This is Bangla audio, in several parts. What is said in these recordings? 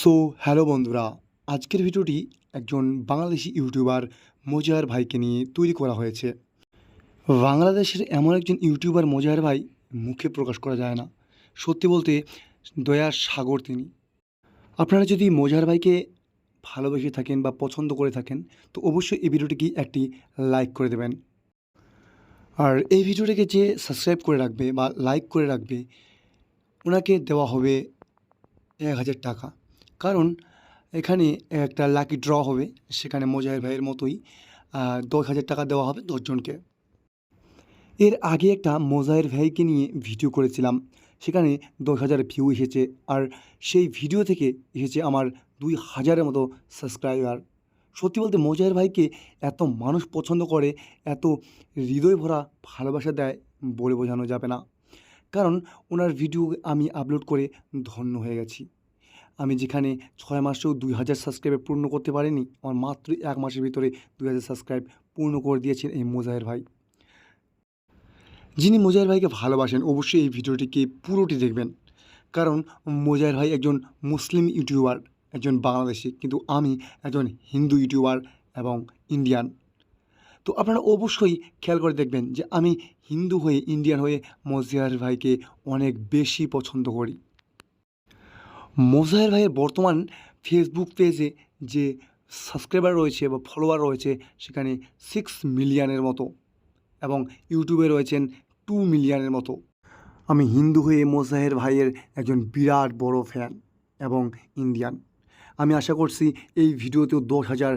সো হ্যালো বন্ধুরা। আজকের ভিডিওটি একজন বাংলাদেশি ইউটিউবার মোজাহার ভাইকে নিয়ে তৈরি করা হয়েছে। বাংলাদেশের এমন একজন ইউটিউবার মোজাহার ভাই মুখে প্রকাশ করা যায় না। সত্যি বলতে দয়ার সাগর তিনি। আপনারা যদি মোজাহার ভাইকে ভালোবেসে থাকেন বা পছন্দ করে থাকেন, তো অবশ্যই এই ভিডিওটিকে একটি লাইক করে দেবেন। আর এই ভিডিওটিকে যে সাবস্ক্রাইব করে রাখবে বা লাইক করে রাখবে, ওনাকে দেওয়া হবে এক হাজার টাকা। কারণ এখানে একটা লাকি ড্র হবে, সেখানে মোজাহির ভাইয়ের মতোই দশ হাজার টাকা দেওয়া হবে দশজনকে। এর আগে একটা মোজাহির ভাইকে নিয়ে ভিডিও করেছিলাম, সেখানে দশ হাজার ভিউ এসেছে, আর সেই ভিডিও থেকে এসেছে আমার দুই হাজারের মতো সাবস্ক্রাইবার সত্যি বলতে মোজাহির ভাইকে এত মানুষ পছন্দ করে, এত হৃদয় ভরা ভালোবাসা দেয় বলে বোঝানো যাবে না। কারণ ওনার ভিডিও আমি আপলোড করে ধন্য হয়ে গেছি। আমি যেখানে ছয় মাসেও দুই হাজার সাবস্ক্রাইব পূর্ণ করতে পারিনি, আমার মাত্র এক মাসের ভিতরে দুই হাজার সাবস্ক্রাইব পূর্ণ করে দিয়েছেন এই মোজাহের ভাই। যিনি মোজাহের ভাইকে ভালোবাসেন, অবশ্যই এই ভিডিওটিকে পুরোটি দেখবেন। কারণ মোজাহের ভাই একজন মুসলিম ইউটিউবার, একজন বাংলাদেশি, কিন্তু আমি একজন হিন্দু ইউটিউবার এবং ইন্ডিয়ান। তো আপনারা অবশ্যই খেয়াল করে দেখবেন যে আমি হিন্দু হয়ে, ইন্ডিয়ান হয়ে মোজাহের ভাইকে অনেক বেশি পছন্দ করি। মোজাহের ভাইয়ের বর্তমান ফেসবুক পেজে যে সাবস্ক্রাইবার রয়েছে বা ফলোয়ার রয়েছে, সেখানে সিক্স মিলিয়নের মতো এবং ইউটিউবে রয়েছেন টু মিলিয়নের মতো। আমি হিন্দু হয়ে মোজাহের ভাইয়ের একজন বিরাট বড় ফ্যান এবং ইন্ডিয়ান আমি আশা করছি এই ভিডিওতেও দশ হাজার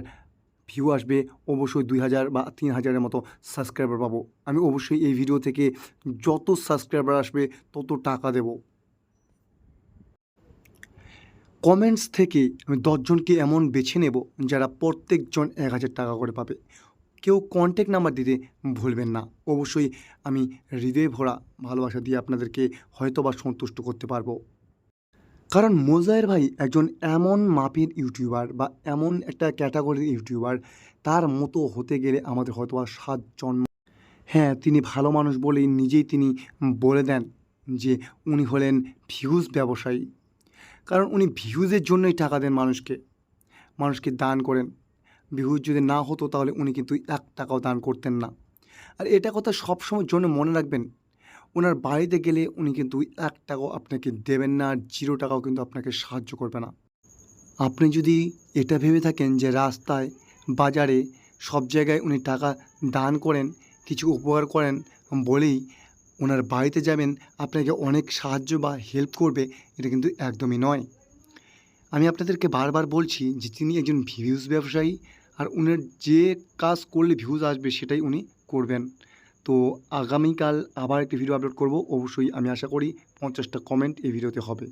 ভিউ আসবে, অবশ্যই দুই হাজার বা তিন হাজারের মতো সাবস্ক্রাইবার পাবো। আমি অবশ্যই এই ভিডিও থেকে যত সাবস্ক্রাইবার আসবে, তত টাকা দেবো। কমেন্টস থেকে আমি দশজনকে এমন বেছে নেব যারা প্রত্যেকজন এক হাজার টাকা করে পাবে। কেউ কন্ট্যাক্ট নাম্বার দিতে ভুলবেন না। অবশ্যই আমি হৃদয় ভরা ভালোবাসা দিয়ে আপনাদেরকে হয়তো বা সন্তুষ্ট করতে পারব। কারণ মোজায়ের ভাই একজন এমন মাপের ইউটিউবার বা এমন একটা ক্যাটাগরির ইউটিউবার, তার মতো হতে গেলে আমাদের হয়তো বা সাত জন্ম হ্যাঁ তিনি ভালো মানুষ বলেই নিজেই তিনি বলে দেন যে উনি হলেন ফিউজ ব্যবসায়ী। কারণ উনি ভিউজের জন্যই টাকা দেন মানুষকে। মানুষকে দান করেন। ভিউজ যদি না হতো তাহলে উনি কিন্তু এক টাকাও দান করতেন না। আর এটা কথা সবসময় জন্য মনে রাখবেন, ওনার বাড়িতে গেলে উনি কিন্তু এক টাকাও আপনাকে দেবেন না আর জিরো টাকাও কিন্তু আপনাকে সাহায্য করবে না। আপনি যদি এটা ভেবে থাকেন যে রাস্তায়, বাজারে সব জায়গায় উনি টাকা দান করেন, কিছু উপকার করেন বলেই ওনার বাড়িতে যাবেন, আপনাকে অনেক সাহায্য বা হেল্প করবে, এটা কিন্তু একদমই নয়। আমি আপনাদেরকে বারবার বলছি যে তিনি একজন ভিউজ ব্যবসায়ী আর উনার যে কাজ করলে ভিউজ আসবে সেটাই উনি করবেন। তো আগামীকাল আবার একটি ভিডিও আপলোড করব, অবশ্যই আমি আশা করি পঞ্চাশটা কমেন্ট এই ভিডিওতে হবে।